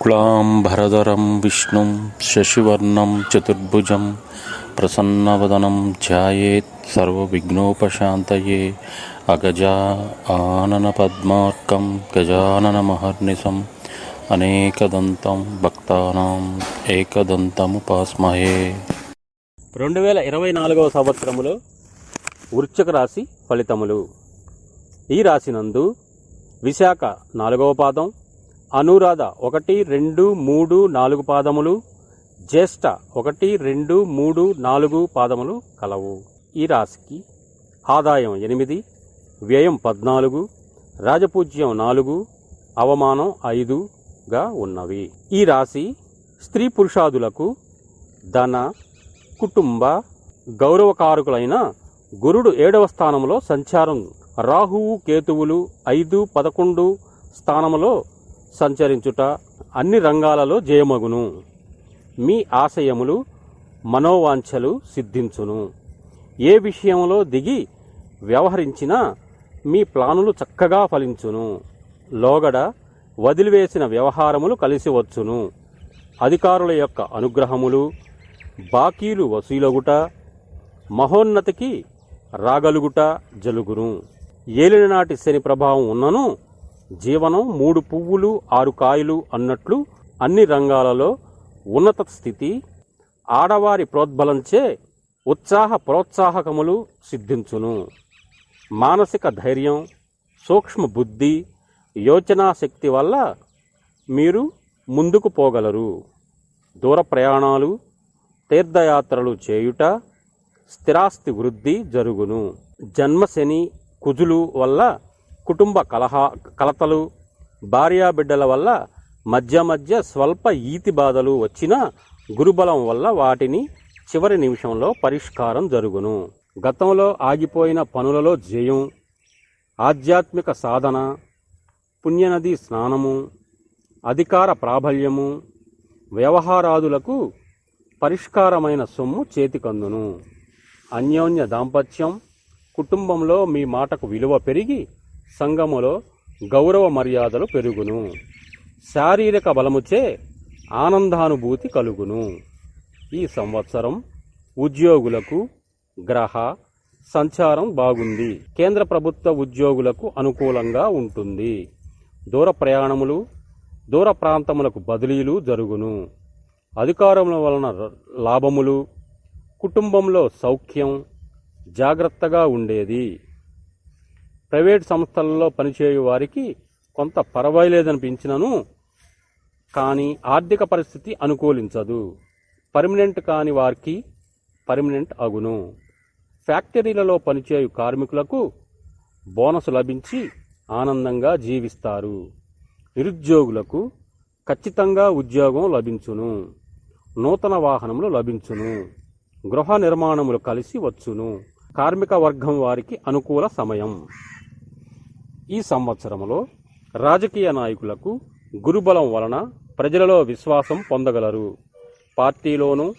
శుక్లాంబరధరం విష్ణుం శశివర్ణం చతుర్భుజం ప్రసన్నవదనం ధ్యాయేత్ సర్వవిఘ్నోపశాంతయే అగజా ఆనన పద్మార్కం గజానన మహర్నిశం అనేకదంతం భక్తానాం ఏకదంతముపాస్మహే రెండు వేల ఇరవై నాలుగవ సంవత్సరములో వృశ్చిక రాశి ఫలితములు. ఈ రాశినందు విశాఖ నాలుగవ పాదం అనురాధ ఒకటి రెండు మూడు నాలుగు పాదములు. జ్యేష్ఠ ఒకటి రెండు మూడు నాలుగు పాదములు కలవు. ఈ రాశికి ఆదాయం ఎనిమిది వ్యయం పద్నాలుగు రాజపూజ్యం నాలుగు అవమానం ఐదుగా ఉన్నవి. ఈ రాశి స్త్రీ పురుషాదులకు ధన కుటుంబ గౌరవకారకులైన గురుడు ఏడవ స్థానంలో సంచారం. రాహువు కేతువులు ఐదు పదకొండు స్థానములో సంచరించుట అన్ని రంగాలలో జయమగును. మీ ఆశయములు మనోవాంఛలు సిద్ధించును. ఏ విషయంలో దిగి వ్యవహరించినా మీ ప్లానులు చక్కగా ఫలించును. లోగడ వదిలివేసిన వ్యవహారములు కలిసి వచ్చును. అధికారుల యొక్క అనుగ్రహములు బాకీలు వసూలగుట మహోన్నతికి రాగలుగుట జలుగును ఏలిననాటి శని ప్రభావం ఉన్నను జీవనం మూడు పువ్వులు ఆరు కాయలు అన్నట్లు అన్ని రంగాలలో ఉన్నత స్థితి ఆడవారి ప్రోద్బలంచే ఉత్సాహ ప్రోత్సాహకములు సిద్ధించును. మానసిక ధైర్యం సూక్ష్మ బుద్ధి యోచనా శక్తి వల్ల మీరు ముందుకు పోగలరు. దూర ప్రయాణాలు తీర్థయాత్రలు చేయుట స్థిరాస్తి వృద్ధి జరుగును. జన్మశని కుజులు వల్ల కుటుంబ కలహ కలతలు భార్యాబిడ్డల వల్ల మధ్య మధ్య స్వల్ప ఈతి బాధలు వచ్చినా గురుబలం వల్ల వాటిని చివరి నిమిషంలో పరిష్కారం జరుగును. గతంలో ఆగిపోయిన పనులలో జయం ఆధ్యాత్మిక సాధన పుణ్యనది స్నానము అధికార ప్రాబల్యము వ్యవహారాదులకు పరిష్కారమైన సొమ్ము చేతికందును. అన్యోన్య దాంపత్యం కుటుంబంలో మీ మాటకు విలువ పెరిగి సంఘములో గౌరవ మర్యాదలు పెరుగును. శారీరక బలముచే ఆనందానుభూతి కలుగును. ఈ సంవత్సరం ఉద్యోగులకు గ్రహ సంచారం బాగుంది. కేంద్ర ప్రభుత్వ ఉద్యోగులకు అనుకూలంగా ఉంటుంది. దూర ప్రయాణములు దూర ప్రాంతములకు బదిలీలు జరుగును. అధికారముల వలన లాభములు కుటుంబంలో సౌఖ్యం జాగ్రత్తగా ఉండేది. ప్రైవేట్ సంస్థలలో పనిచేయు వారికి కొంత పర్వాలేదనిపించినను కానీ ఆర్థిక పరిస్థితి అనుకూలించదు. పర్మనెంట్ కాని వారికి పర్మనెంట్ అగును. ఫ్యాక్టరీలలో పనిచేయు కార్మికులకు బోనస్ లభించి ఆనందంగా జీవిస్తారు. నిరుద్యోగులకు ఖచ్చితంగా ఉద్యోగం లభించును. నూతన వాహనములు లభించును. గృహ నిర్మాణములు కలిసి వచ్చును. కార్మిక వర్గం వారికి అనుకూల సమయం. ఈ సంవత్సరంలో రాజకీయ నాయకులకు గురుబలం వలన ప్రజలలో విశ్వాసం పొందగలరు. పార్టీలోనూ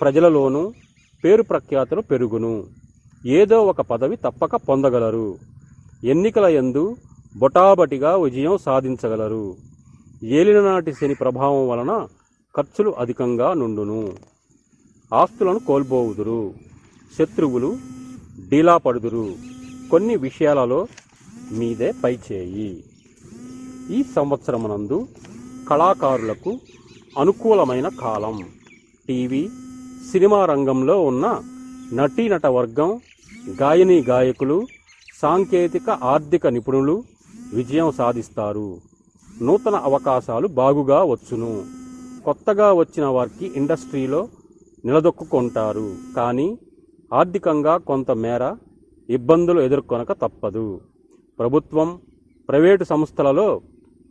ప్రజలలోనూ పేరు ప్రఖ్యాతులు పెరుగును. ఏదో ఒక పదవి తప్పక పొందగలరు. ఎన్నికల యందు బొటాబటిగా విజయం సాధించగలరు. ఏలిననాటి శని ప్రభావం వలన ఖర్చులు అధికంగా నుండును. ఆస్తులను కోల్పోవుదురు. శత్రువులు డీలా పడుదురు. కొన్ని విషయాలలో మీదే పైచేయి ఈ సంవత్సరమునందు కళాకారులకు అనుకూలమైన కాలం. టీవీ సినిమా రంగంలో ఉన్న నటీనట వర్గం గాయని గాయకులు సాంకేతిక ఆర్థిక నిపుణులు విజయం సాధిస్తారు. నూతన అవకాశాలు బాగుగా వచ్చును. కొత్తగా వచ్చిన వారికి ఇండస్ట్రీలో నిలదొక్కుంటారు కానీ ఆర్థికంగా కొంతమేర ఇబ్బందులు ఎదుర్కొనక తప్పదు. ప్రభుత్వం ప్రైవేటు సంస్థలలో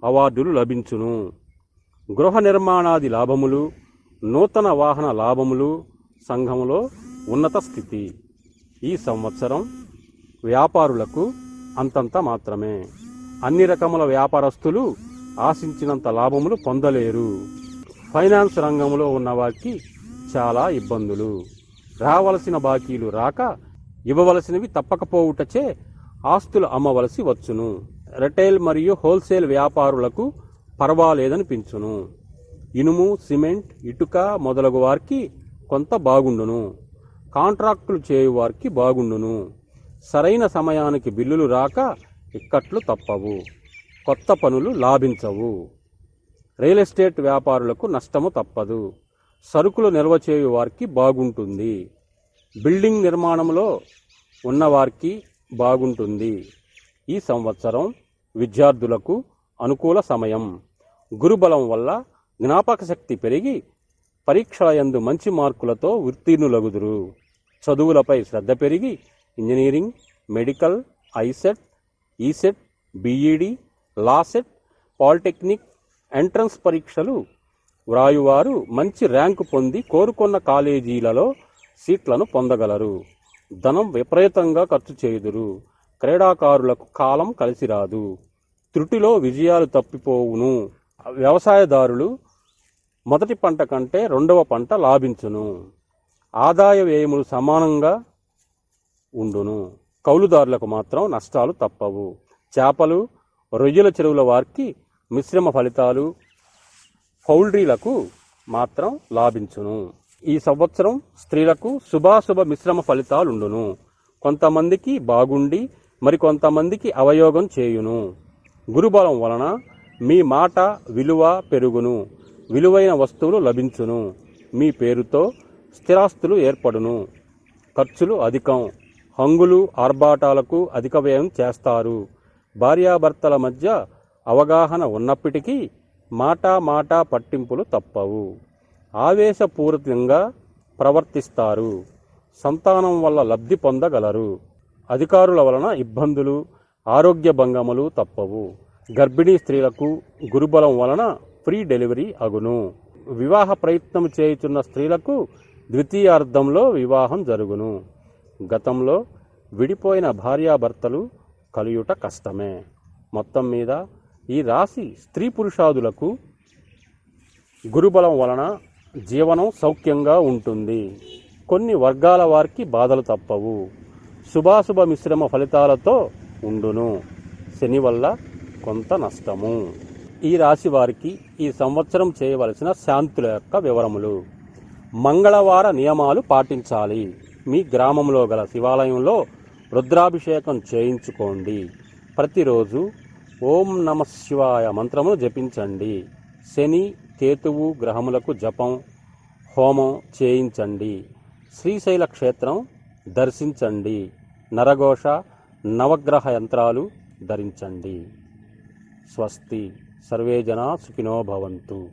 అవార్డులు లభించును. గృహ నిర్మాణాది లాభములు నూతన వాహన లాభములు సంఘములో ఉన్నత స్థితి. ఈ సంవత్సరం వ్యాపారులకు అంతంత మాత్రమే. అన్ని రకముల వ్యాపారస్తులు ఆశించినంత లాభములు పొందలేరు. ఫైనాన్స్ రంగంలో ఉన్నవారికి చాలా ఇబ్బందులు. రావలసిన బాకీలు రాక ఇవ్వవలసినవి తప్పకపోవుటచే ఆస్తులు అమ్మవలసి వచ్చును. రిటైల్ మరియు హోల్సేల్ వ్యాపారులకు పర్వాలేదనిపించును. ఇనుము సిమెంట్ ఇటుక మొదలగు వారికి కొంత బాగుండును. కాంట్రాక్టులు చేయు వారికి బాగుండును. సరైన సమయానికి బిల్లులు రాక ఇక్కట్లు తప్పవు. కొత్త పనులు లాభించవు. రియల్ ఎస్టేట్ వ్యాపారులకు నష్టము తప్పదు. సరుకులు నిల్వ చేయు వారికి బాగుంటుంది. బిల్డింగ్ నిర్మాణంలో ఉన్నవారికి బాగుంటుంది. ఈ సంవత్సరం విద్యార్థులకు అనుకూల సమయం. గురుబలం వల్ల జ్ఞాపక శక్తి పెరిగి పరీక్షల యందు మంచి మార్కులతో ఉత్తీర్ణులగుదురు. చదువులపై శ్రద్ధ పెరిగి engineering medical ICET ECET BEd LAWCET polytechnic entrance పరీక్షలు వ్రాయువారు మంచి ర్యాంకు పొంది కోరుకున్న కాలేజీలలో సీట్లను పొందగలరు. ధనం విపరీతంగా ఖర్చు చేయుదురు. క్రీడాకారులకు కాలం కలిసి రాదు. త్రుటిలో విజయాలు తప్పిపోవును. వ్యవసాయదారులు మొదటి పంట కంటే రెండవ పంట లాభించును. ఆదాయ వ్యయములు సమానంగా ఉండును. కౌలుదారులకు మాత్రం నష్టాలు తప్పవు. చేపలు రొయ్యల చెరువుల వారికి మిశ్రమ ఫలితాలు పౌల్ట్రీలకు మాత్రం లాభించును. ఈ సంవత్సరం స్త్రీలకు శుభాశుభ మిశ్రమ ఫలితాలుండును. కొంతమందికి బాగుండి మరికొంతమందికి అవయోగం చేయును. గురుబలం వలన మీ మాట విలువ పెరుగును. విలువైన వస్తువులు లభించును. మీ పేరుతో స్థిరాస్తులు ఏర్పడును. ఖర్చులు అధికం. హంగులు ఆర్భాటాలకు అధిక వ్యయం చేస్తారు. భార్యాభర్తల మధ్య అవగాహన ఉన్నప్పటికీ మాట మాట పట్టింపులు తప్పవు. ఆవేశపూరితంగా ప్రవర్తిస్తారు. సంతానం వల్ల లబ్ధి పొందగలరు. అధికారుల వలన ఇబ్బందులు ఆరోగ్య భంగములు తప్పవు. గర్భిణీ స్త్రీలకు గురుబలం వలన ఫ్రీ డెలివరీ అగును. వివాహ ప్రయత్నం చేయుచున్న స్త్రీలకు ద్వితీయార్థంలో వివాహం జరుగును. గతంలో విడిపోయిన భార్యాభర్తలు కలియుట కష్టమే. మొత్తం మీద ఈ రాశి స్త్రీ పురుషాదులకు గురుబలం వలన జీవనం సౌఖ్యంగా ఉంటుంది. కొన్ని వర్గాల వారికి బాధలు తప్పవు. శుభాశుభ మిశ్రమ ఫలితాలతో ఉండును. శని వల్ల కొంత నష్టము. ఈ రాశి వారికి ఈ సంవత్సరం చేయవలసిన శాంతుల యొక్క వివరములు. మంగళవార నియమాలు పాటించాలి. మీ గ్రామంలో గల శివాలయంలో రుద్రాభిషేకం చేయించుకోండి. ప్రతిరోజు ఓం నమ శివాయ మంత్రమును జపించండి. శని కేతువు గ్రహములకు జపం హోమం చేయించండి. శ్రీశైల క్షేత్రం దర్శించండి. నరఘోష నవగ్రహ యంత్రాలు ధరించండి. స్వస్తి. సర్వే జనా సుఖినో భవంతు.